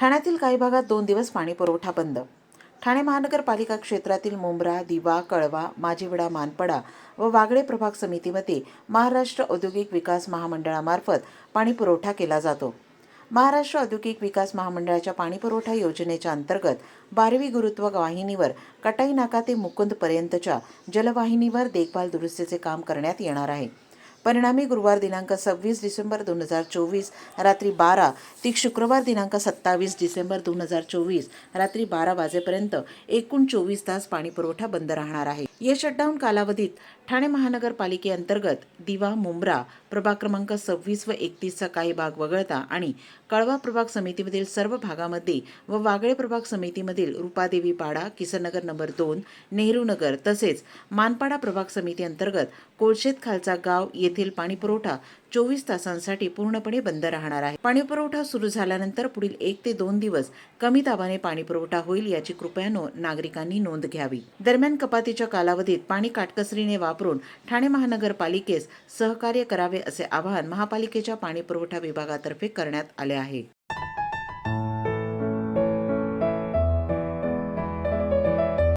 ठाण्यातील काही भागात दोन दिवस पाणी पुरवठा बंद. ठाणे महानगरपालिका क्षेत्रातील मुंब्रा दिवा कळवा माझीविडा मानपडा व वागळे प्रभाग समितीमध्ये महाराष्ट्र औद्योगिक विकास महामंडळामार्फत पाणी पुरवठा केला जातो. महाराष्ट्र औद्योगिक विकास महामंडळाच्या पाणीपुरवठा योजनेच्या अंतर्गत बारवी गुरुत्व वाहिनीवर कटाई नाका ते मुकुंदपर्यंतच्या जलवाहिनीवर देखभाल दुरुस्तीचे काम करण्यात येणार आहे. परिणामी गुरुवार दिनांक सव्वीस डिसेंबर दोन हजार चोवीस रात्री बारा ती शुक्रवार दिनांक सत्तावीस डिसेंबर दोन हजार चोवीस रात्री बारा वाजेपर्यंत एकूण चोवीस तास पाणीपुरवठा बंद राहणार आहे. या शटडाऊन कालावधीत ठाणे महानगरपालिकेअंतर्गत दिवा मुंब्रा प्रभाग क्रमांक सव्वीस व एकतीसचा काही भाग वगळता आणि कळवा प्रभाग समितीमधील सर्व भागामध्ये व वागळे प्रभाग समितीमधील रुपादेवी पाडा किसनगर नंबर दोन नेहरू नगर तसेच मानपाडा प्रभाग समिती अंतर्गत कोळशेत खालचा गाव येथील पाणीपुरवठा चोवीस तासांसाठी पूर्णपणे बंद राहणार आहे. पाणीपुरवठा सुरू झाल्यानंतर पुढील एक ते दोन दिवस कमी दाबाने पाणीपुरवठा होईल याची कृपया नागरिकांनी नोंद घ्यावी. दरम्यान कपातीच्या कालावधीत पाणी काटकसरीने वापरून ठाणे महानगरपालिकेस सहकार्य करावे असे आवाहन महापालिकेच्या पाणीपुरवठा विभागातर्फे करण्यात आले आहे.